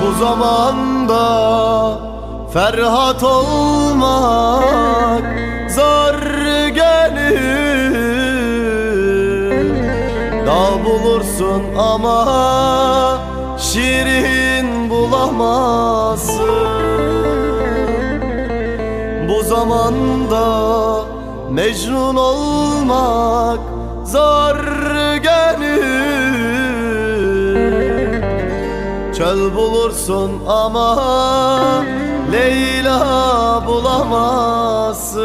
Bu zamanda Ferhat olmak zor gelir. Dağ bulursun ama şirin bulamazsın. Bu zamanda Mecnun olmak zor gelir. Çöl bulursun ama Leyla bulamazsın.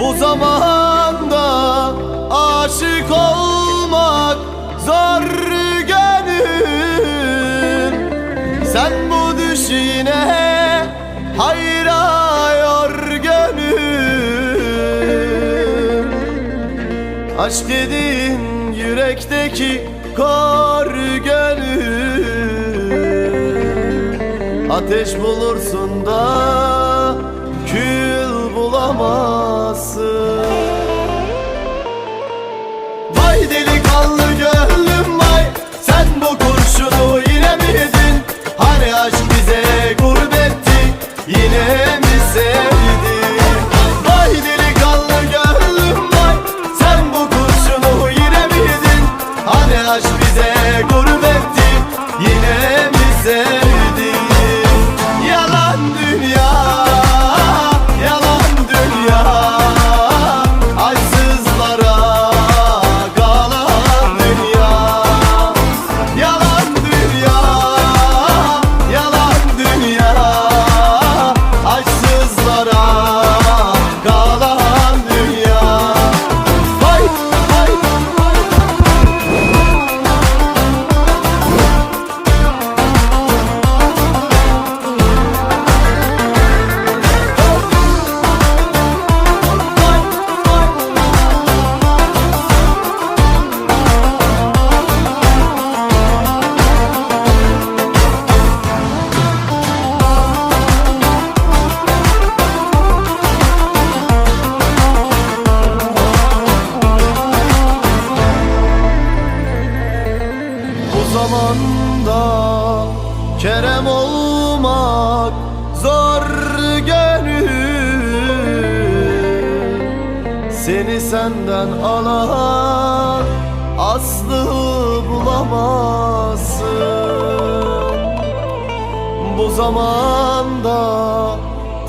Bu zamanda aşık olmak zor gelir. Sen bu düşine hayrayor Aşk dediğin yürekteki kor gönül Ateş bulursun da Seni senden alan aslı bulamazsın. Bu zamanda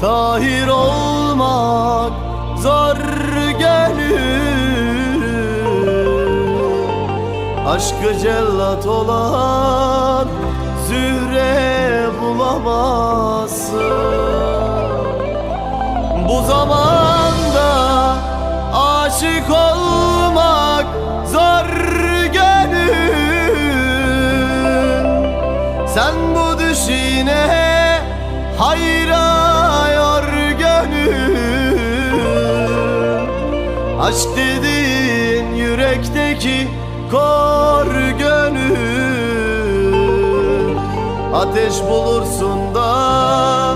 tahir olmak zor gönül Aşkı cellat olan zühre bulamazsın. Bu zamanda düşine hayrayor gönül. Aşk dediğin yürekteki kor gönül. Ateş bulursun da